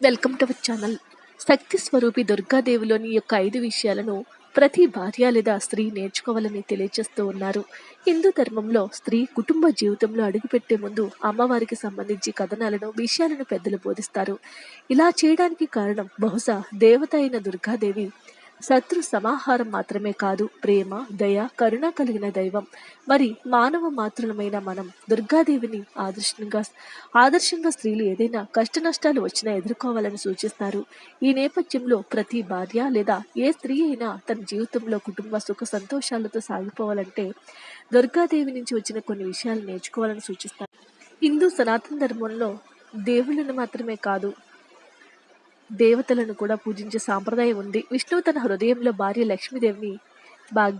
Welcome to our channel. శక్తి స్వరూపి దుర్గాదేవిలోని యొక్క ఐదు విషయాలను ప్రతి భార్య లేదా స్త్రీ నేర్చుకోవాలని తెలియజేస్తూ ఉన్నారు. హిందూ ధర్మంలో స్త్రీ కుటుంబ జీవితంలో అడుగుపెట్టే ముందు అమ్మవారికి సంబంధించి కథనాలను విషయాలను పెద్దలు బోధిస్తారు. ఇలా చేయడానికి కారణం బహుశా దేవత అయిన దుర్గాదేవి శత్రు సమాహారం మాత్రమే కాదు ప్రేమ దయ కరుణ కలిగిన దైవం. మరి మానవ మాతృలమైన మనం దుర్గాదేవిని ఆదర్శంగా ఆదర్శంగా స్త్రీలు ఏదైనా కష్ట నష్టాలు వచ్చినా ఎదుర్కోవాలని సూచిస్తారు. ఈ నేపథ్యంలో ప్రతి భార్య లేదా ఏ స్త్రీ అయినా తన జీవితంలో కుటుంబ సుఖ సంతోషాలతో సాగిపోవాలంటే దుర్గాదేవి నుంచి వచ్చిన కొన్ని విషయాలు నేర్చుకోవాలని సూచిస్తారు. హిందూ సనాతన ధర్మంలో దేవుళ్ళను మాత్రమే కాదు దేవతలను కూడా పూజించే సాంప్రదాయం ఉంది. విష్ణువు తన హృదయంలో భార్య లక్ష్మీదేవిని భాగ్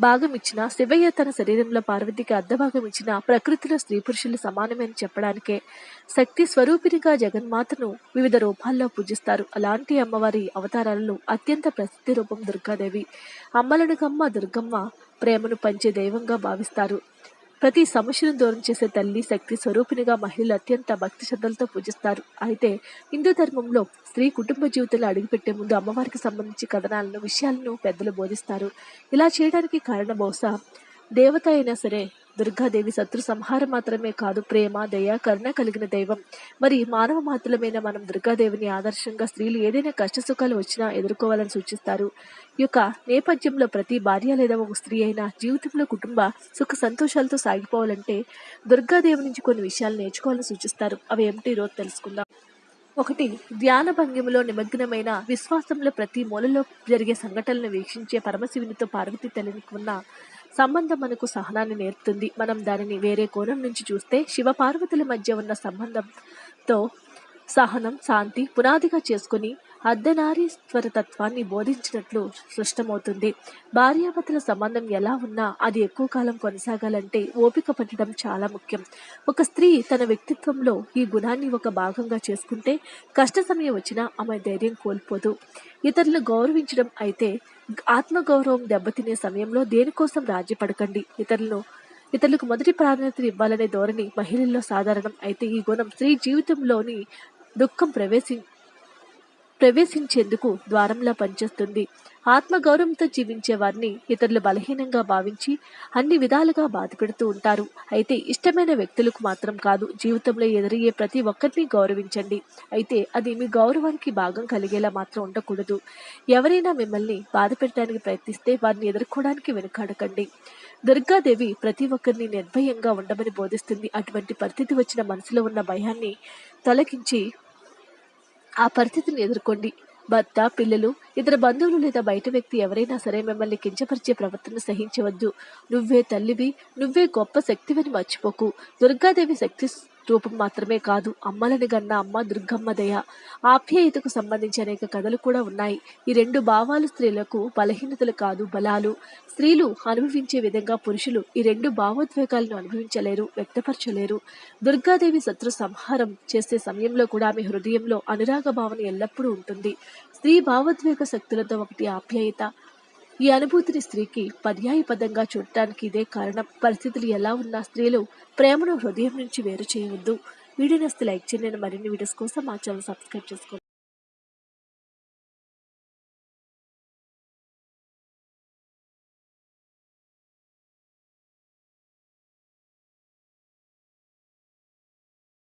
భాగం ఇచ్చిన శివయ్య తన శరీరంలో పార్వతికి అర్ధభాగం ఇచ్చిన ప్రకృతిలో స్త్రీ పురుషులు సమానమే అని చెప్పడానికే శక్తి స్వరూపినిగా జగన్మాతను వివిధ రూపాల్లో పూజిస్తారు. అలాంటి అమ్మవారి అవతారాలలో అత్యంత ప్రసిద్ధి రూపం దుర్గాదేవి. అమ్మలనుగమ్మ దుర్గమ్మ ప్రేమను పంచే దైవంగా భావిస్తారు. ప్రతి సమస్యను దూరం చేసే తల్లి శక్తి స్వరూపినిగా మహిళలు అత్యంత భక్తి శ్రద్ధలతో పూజిస్తారు. అయితే హిందూ ధర్మంలో స్త్రీ కుటుంబ జీవితంలో అడుగుపెట్టే ముందు అమ్మవారికి సంబంధించి కథనాలను విషయాలను పెద్దలు బోధిస్తారు. ఇలా చేయడానికి కారణం బహుశా దేవత అయినా సరే దుర్గాదేవి శత్రు సంహారం మాత్రమే కాదు ప్రేమ దయ కరుణ కలిగిన దైవం. మరి మానవ మాత్రమైన మనం దుర్గాదేవిని ఆదర్శంగా స్త్రీలు ఏదైనా కష్ట సుఖాలు వచ్చినా ఎదుర్కోవాలని సూచిస్తారు? ఈ యొక్క నేపథ్యంలో ప్రతి భార్య లేదా ఒక స్త్రీ అయినా జీవితంలో కుటుంబ సుఖ సంతోషాలతో సాగిపోవాలంటే దుర్గాదేవి నుంచి కొన్ని విషయాలు నేర్చుకోవాలని సూచిస్తారు. అవి ఏమిటి? ఈరోజు తెలుసుకుందాం. ఒకటి ధ్యాన భంగిమలో నిమగ్నమైన విశ్వాసంలో ప్రతి మూలలో జరిగే సంఘటనలను వీక్షించే పరమశివునితో పార్వతి తల్లికి ఉన్న సంబంధం మనకు సహనాన్ని నేర్పుతుంది. మనం దానిని వేరే కోణం నుంచి చూస్తే శివపార్వతుల మధ్య ఉన్న సంబంధంతో సహనం శాంతి పునాదిగా చేసుకుని అర్ధనారీ తత్వాన్ని బోధించినట్లు స్పష్టమవుతుంది. భార్యాభర్తల సంబంధం ఎలా ఉన్నా అది ఎక్కువ కాలం కొనసాగాలంటే ఓపిక పట్టడం చాలా ముఖ్యం. ఒక స్త్రీ తన వ్యక్తిత్వంలో ఈ గుణాన్ని ఒక భాగంగా చేసుకుంటే కష్ట సమయం వచ్చినా ఆమె ధైర్యం కోల్పోదు. ఇతరులు గౌరవించడం అయితే ఆత్మగౌరవం దెబ్బతినే సమయంలో దేనికోసం రాజ్యపడకండి ఇతరులను ఇతరులకు మొదటి ప్రాధాన్యత ఇవ్వాలనే ధోరణి మహిళల్లో సాధారణం. అయితే ఈ గుణం స్త్రీ జీవితంలోని దుఃఖం ప్రవేశి ప్రవేశించేందుకు ద్వారంలా పనిచేస్తుంది. ఆత్మగౌరవంతో జీవించే వారిని ఇతరులు బలహీనంగా భావించి అన్ని విధాలుగా బాధపెడుతూ ఉంటారు. అయితే ఇష్టమైన వ్యక్తులకు మాత్రం కాదు జీవితంలో ఎదురయ్యే ప్రతి ఒక్కరిని గౌరవించండి. అయితే అది మీ గౌరవానికి భాగం కలిగేలా మాత్రం ఉండకూడదు. ఎవరైనా మిమ్మల్ని బాధ పెట్టడానికి ప్రయత్నిస్తే వారిని ఎదుర్కోవడానికి వెనుకాడకండి. దుర్గాదేవి ప్రతి ఒక్కరిని నిర్భయంగా ఉండమని బోధిస్తుంది. అటువంటి పరిస్థితి వచ్చిన మనసులో ఉన్న భయాన్ని తొలగించి ఆ పరిస్థితిని ఎదుర్కోండి. భర్త పిల్లలు ఇతర బంధువులు లేదా బయట వ్యక్తి ఎవరైనా సరే మిమ్మల్ని కించపరిచే ప్రవర్తన సహించవద్దు. నువ్వే తల్లివి నువ్వే గొప్ప శక్తివని మర్చిపోకు. దుర్గాదేవి శక్తి రూపం మాత్రమే కాదు అమ్మలని గన్న అమ్మ దుర్గమ్మ దయ. ఆప్యాయతకు సంబంధించి అనేక కథలు కూడా ఉన్నాయి. ఈ రెండు భావాలు స్త్రీలకు బలహీనతలు కాదు బలాలు. స్త్రీలు అనుభవించే విధంగా పురుషులు ఈ రెండు భావోద్వేగాలను అనుభవించలేరు వ్యక్తపరచలేరు. దుర్గాదేవి శత్రు సంహారం చేసే సమయంలో కూడా ఆమె హృదయంలో అనురాగ భావన ఎల్లప్పుడూ ఉంటుంది. స్త్రీ భావోద్వేగ శక్తులతో ఒకటి ఆప్యాయత ఈ అనుభూతిని స్త్రీకి పర్యాయపదంగా చూడటానికి ఇదే కారణం. పరిస్థితులు ఎలా ఉన్నా స్త్రీలు ప్రేమను హృదయం నుంచి వేరు చేయవద్దు. వీడియో నస్తే లైక్ చేయండి. మరిన్ని వీడియోస్ కోసం మా ఛానల్ సబ్స్క్రైబ్ చేసుకోండి.